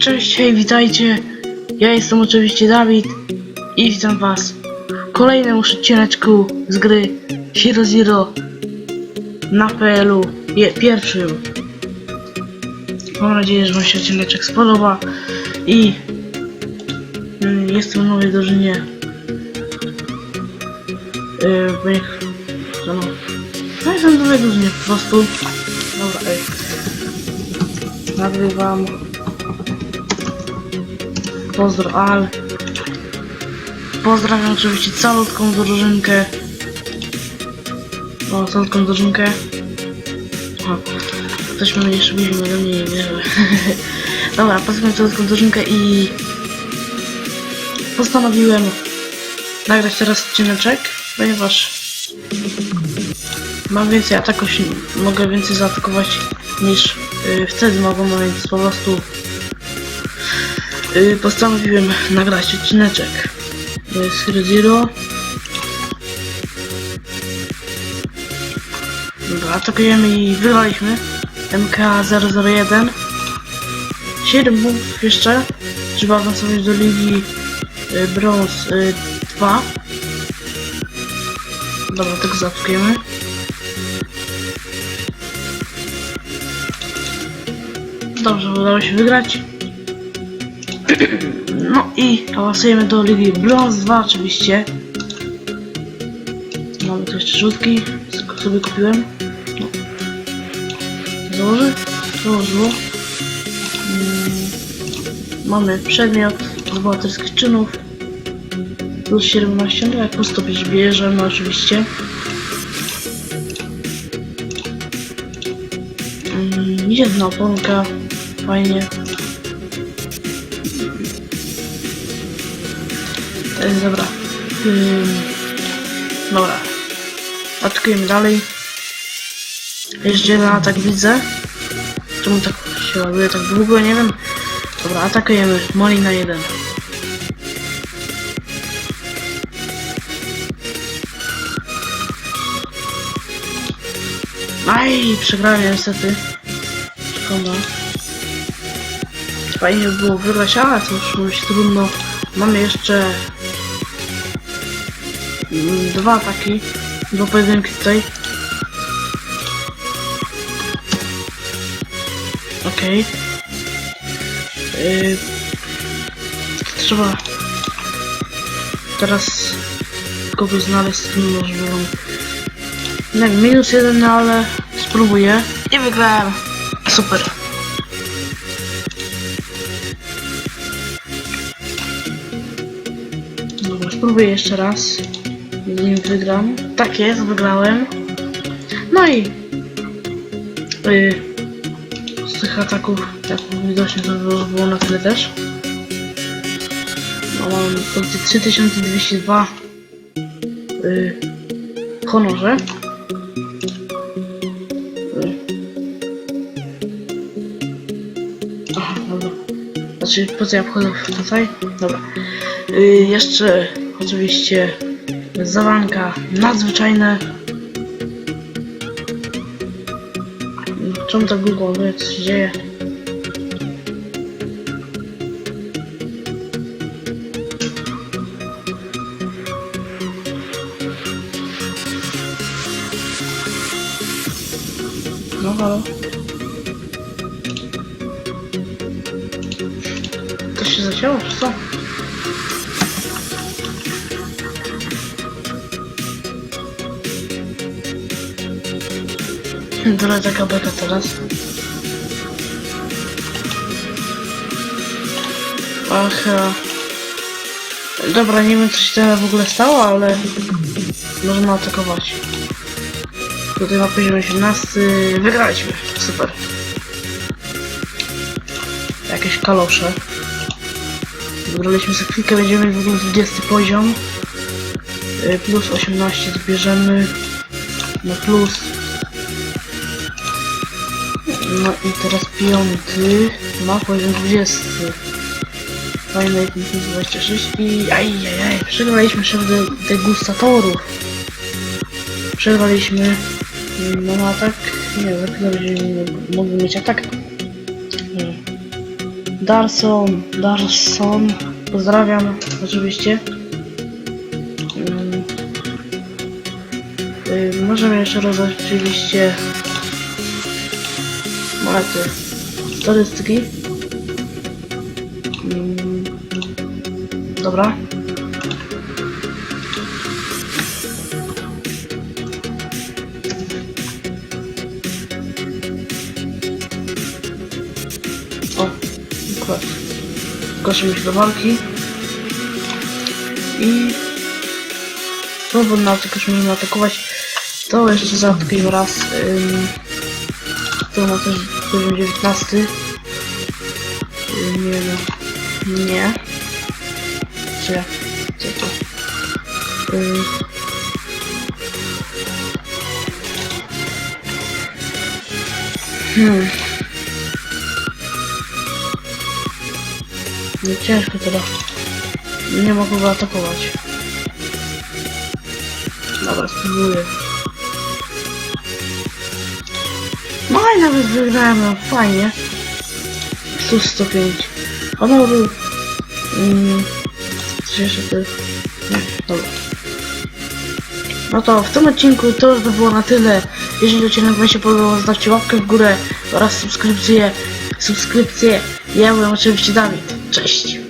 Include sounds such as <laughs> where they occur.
Cześć, hej, witajcie. Ja jestem oczywiście Dawid i witam was w kolejnym już z gry Zero Zero na PL-u pierwszym. Mam nadzieję, że wam się odcineczek spodoba i mm, jestem w nowej drużynie. Yy, niech, no, no jestem w nowej drużynie po prostu. Dobra, ej. Nagrywam. Pozdro Al. Pozdrawiam oczywiście całą drużynkę. O, całą drużynkę. O, ktoś mnie jeszcze bliżej ode mnie nie wierzy. <laughs> Dobra, pozdrawiam całą drużynkę i postanowiłem nagrać teraz odcineczek, ponieważ mam więcej ataków, mogę więcej zaatakować niż yy, wtedy mogłem, no więc po prostu postanowiłem nagrać odcineczek. Z Zero. Dobra, atakujemy i wygraliśmy MK001 7 punktów jeszcze. Trzeba awansować do ligi yy, Bronze yy, 2 Dobra, tak zaatakujemy. Dobrze, udało się wygrać. <clears throat> No i awansujemy do Ligi Bronze 2 oczywiście. Mamy tu jeszcze rzutki, sobie kupiłem. No. Założy? Założyło. Mm. Mamy przedmiot z bohaterskich czynów. Plus 17, no jak ustąpić bierzemy oczywiście. Mm, jedna oponka, fajnie. E, dobra. Ym, dobra. Atakujemy dalej. Jeszcze jeden atak widzę. Czemu tak się ładuje tak długo, nie wiem. Dobra, atakujemy. Moli na jeden. Aj, przegrałem niestety. Szkoda. Fajnie by było wygrać, ale to już trudno. Mamy jeszcze dwa ataki, dwa pojedynki tutaj. Okej. Yy, trzeba teraz kogoś znaleźć, z kim możliwą. Nie wiem, minus jeden, ale spróbuję. I wygrałem. Super. Spróbuję jeszcze raz. Nim wygram. Tak jest, wygrałem. No i yy, z tych ataków, jak widocznie to było, było na tyle też. No, mam pozycję 3202 yy, honorze. Yy. Aha, dobra. Znaczy, po co ja wchodzę tutaj? Dobra. Y, jeszcze oczywiście zawanka nadzwyczajne. Czemu tak długo? No, co się dzieje? No halo. To się zacięło, czy co? Dobra, taka beka teraz. Ach, e, dobra, nie wiem co się teraz w ogóle stało, ale możemy atakować. Tutaj na poziomie 18 wygraliśmy. Super. Jakieś kalosze. Wygraliśmy za chwilkę, będziemy w ogóle 20 poziom. Y, Plus 18 zbierzemy. No plus no i teraz piąty ma poziom 20. Fajne 26 i ajajaj, przegraliśmy de degustatorów. Przegraliśmy. No na atak. Nie, za chwilę będziemy mogli mieć atak. Nie. Darson, Darson, pozdrawiam oczywiście. Mm. Y, możemy jeszcze rozdać oczywiście monety, statystyki. Mm. Dobra. O, akurat. Zgłaszamy się do walki. I... Powód na tylko że możemy atakować. To jeszcze zaatakujemy raz. Ym... To ma też poziom 19. Ym, nie no. Nie. Co ja? Co to? Ym... Hmm. No ciężko teraz. Nie mogę go atakować. Dobra, spróbuję. No nawet wygrałem, no fajnie. Plus 105. Honoru. Mm, jeszcze ty. Nie, dobra. No to w tym odcinku to już by było na tyle. Jeżeli odcinek Wam się podobał, zostawcie łapkę w górę oraz subskrypcję. Subskrypcję. Ja byłem oczywiście Dawid. Cześć.